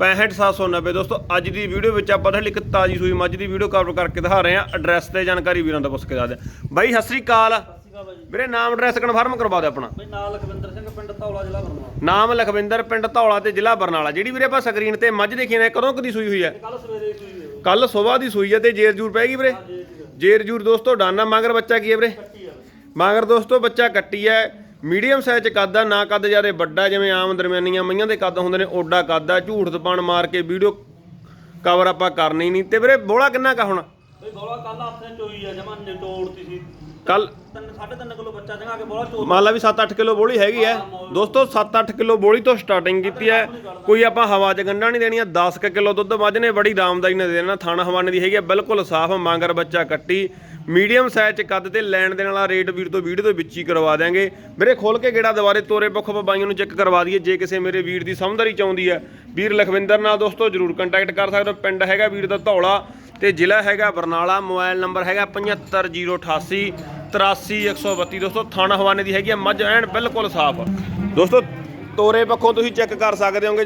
65790 ਦੋਸਤੋ ਅੱਜ ਦੀ ਵੀਡੀਓ ਵਿੱਚ ਆਪਾਂ ਤੁਹਾਡੇ ਲਈ ਇੱਕ ਤਾਜੀ ਸੂਈ ਮੱਝ ਦੀ ਵੀਡੀਓ ਕਵਰ ਕਰਕੇ ਦਿਖਾ ਰਹੇ ਹਾਂ। ਐਡਰੈਸ ਤੇ ਜਾਣਕਾਰੀ ਵੀਰਾਂ ਤੋਂ ਪੁੱਛ ਕੇ ਦੱਸਦੇ ਹਾਂ ਬਾਈ ਸਤਿ ਸ੍ਰੀ ਅਕਾਲ। ਵੀਰੇ ਨਾਮ ਐਡਰੈਸ ਕਨਫਰਮ ਕਰਵਾ ਦਿਓ ਆਪਣਾ। ਬਈ ਨਾਲ ਲਖਵਿੰਦਰ ਸਿੰਘ ਪਿੰਡ ਧੌਲਾ ਜ਼ਿਲ੍ਹਾ ਬਰਨਾਲਾ। ਨਾਮ ਲਖਵਿੰਦਰ ਪਿੰਡ ਧੌਲਾ ਤੇ ਜ਼ਿਲ੍ਹਾ ਬਰਨਾਲਾ। ਜਿਹੜੀ ਵੀਰੇ ਆਪਾਂ ਸਕਰੀਨ ਤੇ ਮੱਝ ਦੇਖੀ ਨੇ ਕਦੋਂ ਕਦੀ ਸੂਈ ਹੋਈ ਹੈ? ਕੱਲ ਸਵੇਰੇ ਸੂਈ ਹੈ ਕੱਲ ਸਵੇਰ ਦੀ ਸੂਈ ਹੈ ਤੇ ਜੇਰ ਜੂਰ ਪੈ ਗਈ ਵੀਰੇ? ਜੇਰ ਜੂਰ। ਦੋਸਤੋ ਡਾਨਾ ਮਗਰ ਬੱਚਾ ਕੀ ਹੈ ਵੀਰੇ? ਮਗਰ ਦੋਸਤੋ ਬੱਚਾ ਕੱਟੀ ਹੈ। ਮੀਡੀਅਮ ਸਾਈਜ਼ ਕੱਦ ਆ ਨਾ ਕੱਦ ਜ਼ਿਆਦਾ ਵੱਡਾ ਜਿਵੇਂ ਆਮ ਦਰਮਿਆਨੀਆਂ ਮਈਆਂ ਦੇ ਕੱਦ ਹੁੰਦੇ ਨੇ ਓਡਾ ਕੱਦ ਆ ਝੂਠ ਤਪਾਣ ਮਾਰ ਕੇ ਵੀਡੀਓ ਕਵਰ ਆਪਾਂ ਕਰਨੀ ਨਹੀਂ। ਤੇ ਵੀਰੇ ਬੋਲਾ ਕਿੰਨਾ ਕਾ ਹੁਣ? ਬਈ ਬੋਲਾ ਕੱਲ ਹੱਥੇ ਚੋਈ ਆ ਜਮਾਂ ਨੇ ਤੋੜਤੀ ਸੀ। ਕੱਲ ਤਿੰਨ ਸਾਢੇ ਤਿੰਨ ਕਿਲੋ ਬੱਚਾ ਜਗਾ ਕੇ ਬੋਲਾ ਚੋੜ ਮੰਨ ਲਾ ਵੀ 7-8 ਕਿਲੋ ਬੋਲੀ ਹੈਗੀ ਹੈ ਦੋਸਤੋ 7-8 ਕਿਲੋ ਬੋਲੀ ਤੋਂ ਸਟਾਰਟਿੰਗ ਕੀਤੀ ਹੈ ਕੋਈ ਆਪਾਂ ਹਵਾ 'ਚ ਗੰਢਾ ਨਹੀਂ ਦੇਣੀ 10 ਕ ਕਿਲੋ ਦੁੱਧ ਮੱਝ ਨੇ ਬੜੀ ਆਰਾਮਦਾਈ ਨਾਲ ਦੇਣਾ ਥਾਣਾ ਹਵਾਨੇ ਦੀ ਹੈਗੀ ਹੈ ਬਿਲਕੁਲ ਸਾਫ਼ ਮਾਂਗਰ ਬੱਚਾ ਕੱਟੀ। ਮੀਡੀਅਮ ਸਾਈਜ਼ 'ਚ ਕੱਦ ਤੇ ਲੈਣ ਦੇਣ ਵਾਲਾ ਰੇਟ ਵੀਰ ਤੋਂ ਵੀਡੀਓ ਦੇ ਵਿੱਚ ਹੀ ਕਰਵਾ ਦਿਆਂਗੇ। ਵੀਰੇ ਖੋਲ ਕੇ ਗੇੜਾ ਦੁਬਾਰੇ ਤੋਰੇ, ਪੱਖੋਂ ਬਾਈਆਂ ਨੂੰ ਚੈੱਕ ਕਰਵਾ ਦਈਏ, ਜੇ ਕਿਸੇ ਮੇਰੇ ਵੀਰ ਦੀ ਸਮਝਦਾਰੀ ਚਾਹੁੰਦੀ ਹੈ। ਵੀਰ ਲਖਵਿੰਦਰ ਨਾਲ ਦੋਸਤੋ ਜਰੂਰ ਕੰਟੈਕਟ ਕਰ ਸਕਦੇ ਹੋ। ਪਿੰਡ ਹੈਗਾ ਵੀਰ ਦਾ ਧੌਲਾ ਤੇ ਜ਼ਿਲ੍ਹਾ ਹੈਗਾ ਬਰਨਾਲਾ, ਮੋਬਾਈਲ ਨੰਬਰ ਹੈਗਾ 75088 83132 ਦੋਸਤੋ, ਥਾਣਾ ਹਵਾਨੇ ਦੀ ਹੈਗੀ ਆ ਮੱਝ ਐਨ ਬਿਲਕੁਲ ਸਾਫ਼। ਦੋਸਤੋ, ਤੋਰੇ ਪੱਖੋਂ ਤੁਸੀਂ ਚੈੱਕ ਕਰ ਸਕਦੇ ਹੋਗੇ।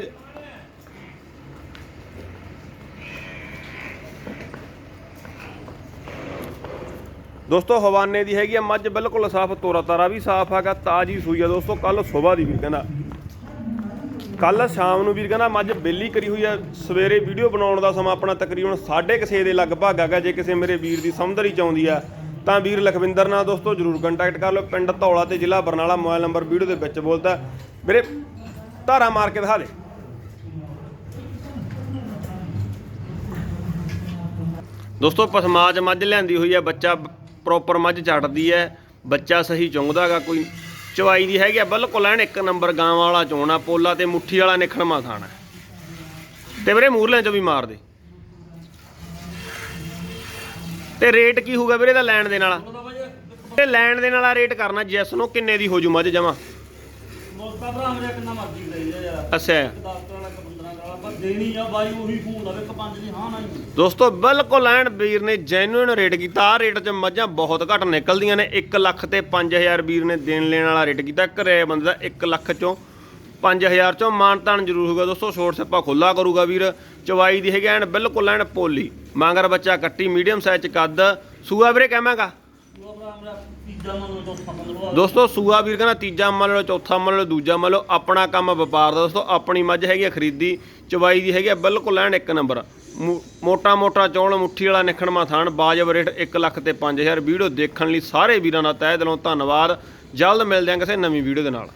ਦੋਸਤੋ, ਹਵਾਨੇ ਦੀ ਹੈਗੀ ਆ ਮੱਝ, ਬਿਲਕੁਲ ਸਾਫ਼ ਤੋਰਾ ਤਾਰਾ ਵੀ ਸਾਫ਼ ਹੈਗਾ, ਤਾਜੀ ਸੂਈ ਆ ਦੋਸਤੋ ਕੱਲ ਸਵੇਰ ਦੀ ਵੀ ਕਹਿੰਦਾ। ਕੱਲ ਸ਼ਾਮ ਨੂੰ ਵੀਰ ਕਹਿੰਦਾ ਮੱਝ ਬੇਲੀ ਕਰੀ ਹੋਈ ਆ, ਸਵੇਰੇ ਵੀਡੀਓ ਬਣਾਉਣ ਦਾ ਸਮਾਂ ਆਪਣਾ ਤਕਰੀਬਨ 6:30 ਦੇ ਲਗਭਗ ਹੈਗਾ, ਜੇ ਕਿਸੇ ਮੇਰੇ ਵੀਰ ਦੀ ਸਮਝਦਾਰੀ ਚਾਹੁੰਦੀ ਆ, ਤਾਂ ਵੀਰ ਲਖਵਿੰਦਰ ਨਾਲ ਦੋਸਤੋ ਜਰੂਰ ਕੰਟੈਕਟ ਕਰ ਲਓ, ਪਿੰਡ ਧੌਲਾ ਤੇ ਜ਼ਿਲ੍ਹਾ ਬਰਨਾਲਾ ਮੋਬਾਈਲ ਨੰਬਰ ਵੀਡੀਓ ਦੇ ਵਿੱਚ ਬੋਲਦਾ। ਮੇਰੇ ਧਾਰਾ ਮਾਰ ਕੇ ਦਿਖਾ ਦੇ। ਦੋਸਤੋ, ਪਸਮਾਜ ਮੱਝ ਲਿਆਂਦੀ ਹੋਈ ਹੈ ਬੱਚਾ ਪ੍ਰੋਪਰ ਮੱਝ ਛੱਡਦੀ ਹੈ ਬੱਚਾ ਸਹੀ ਚੁੰਗਦਾਗਾ ਕੋਈ ਚਵਾਈ ਦੀ ਹੈਗੀ। ਬਿਲਕੁਲ ਐਨ ਇੱਕ ਨੰਬਰ ਗਾਂ ਵਾਲਾ ਚੋਣਾ ਪੋਲਾ ਤੇ ਮੁੱਠੀ ਵਾਲਾ ਨਿਖੜਮਾ ਥਾਣਾ। ਤੇ ਵੀਰੇ ਮੂਰਲਿਆਂ ਚੋਂ ਵੀ ਮਾਰ ਦੇ। ਤੇ ਰੇਟ ਕੀ ਹੋਊਗਾ ਵੀਰੇ ਦਾ ਲੈਣ ਦੇਣ ਵਾਲਾ? ਤੇ ਲੈਣ ਦੇਣ ਵਾਲਾ ਰੇਟ ਕਰਨਾ ਜਿਸ ਨੂੰ ਕਿੰਨੇ ਦੀ ਹੋ ਜੂ ਮੱਝ ਜਮਾ? ਮੋਸਤਾ ਭਰਾ ਮੇਰੇ ਕਿੰਨਾ ਮਰਜ਼ੀ ਜਾ ਯਾਰ। ਅੱਛਾ। ਦੇਣੀ ਆ ਬਾਈ ਉਹੀ ਫੋਨ ਆਵੇ ਇੱਕ ਪੰਜ ਦੀ ਹਾਂ ਨਾ ਹੀ। ਦੋਸਤੋ ਬਿਲਕੁਲ ਐਨ ਵੀਰ ਨੇ ਜੈਨੂਇਨ ਰੇਟ ਕੀਤਾ। ਆ ਰੇਟ 'ਚ ਮੱਝਾਂ ਬਹੁਤ ਘੱਟ ਨਿਕਲਦੀਆਂ ਨੇ। 1 ਲੱਖ ਤੇ 5000 ਵੀਰ ਨੇ ਦੇਣ ਲੈਣ ਵਾਲਾ ਰੇਟ ਕੀਤਾ। ਘਰੇ ਬੰਦੇ ਦਾ 1 ਲੱਖ ਚੋਂ 5000 ਚੋਂ ਮਾਨਤਾਨ ਜ਼ਰੂਰ ਹੋਊਗਾ। ਦੋਸਤੋ ਛੋਟ ਸੱਪਾ ਖੁੱਲਾ ਕਰੂਗਾ ਵੀਰ। ਚਵਾਈ ਦੀ ਹੈਗੀ ਐਨ ਬਿਲਕੁਲ ਐਨ ਪੋਲੀ। ਮਾਂਗਰ ਬੱਚਾ ਕੱਟੀ ਮੀਡੀਅਮ ਸਾਈਜ਼ ਚ ਕੱਦ। ਸੂਆ ਵੀਰੇ ਕਹਾਂਗਾ ਉਹ ਭਰਾ ਦੋਸਤੋ, ਸੂਆ ਵੀਰ ਕਹਿੰਦਾ ਤੀਜਾ ਮੰਨ ਲਓ, ਚੌਥਾ ਮੰਨ ਲਓ, ਦੂਜਾ ਮੰਨ ਲਓ, ਆਪਣਾ ਕੰਮ ਵਪਾਰ ਦਾ ਦੋਸਤੋ, ਆਪਣੀ ਮੱਝ ਹੈਗੀ ਆ ਖਰੀਦੀ, ਚਵਾਈ ਦੀ ਹੈਗੀ ਆ, ਬਿਲਕੁਲ ਐਨ ਇੱਕ ਨੰਬਰ। ਮੋਟਾ ਮੋਟਾ ਚੌਲ ਮੁੱਠੀ ਵਾਲਾ ਨਿਖਣਮਾ ਥਾਣ, ਬਾਜਬ ਰੇਟ 1 ਲੱਖ ਤੇ 5000 ਵੀਡੀਓ ਦੇਖਣ ਲਈ ਸਾਰੇ ਵੀਰਾਂ ਦਾ ਤਹਿ ਦਿਲੋਂ ਧੰਨਵਾਦ। ਜਲਦ ਮਿਲਦੇ ਹਾਂ ਕਿਸੇ ਨਵੀਂ ਵੀਡੀਓ ਦੇ ਨਾਲ।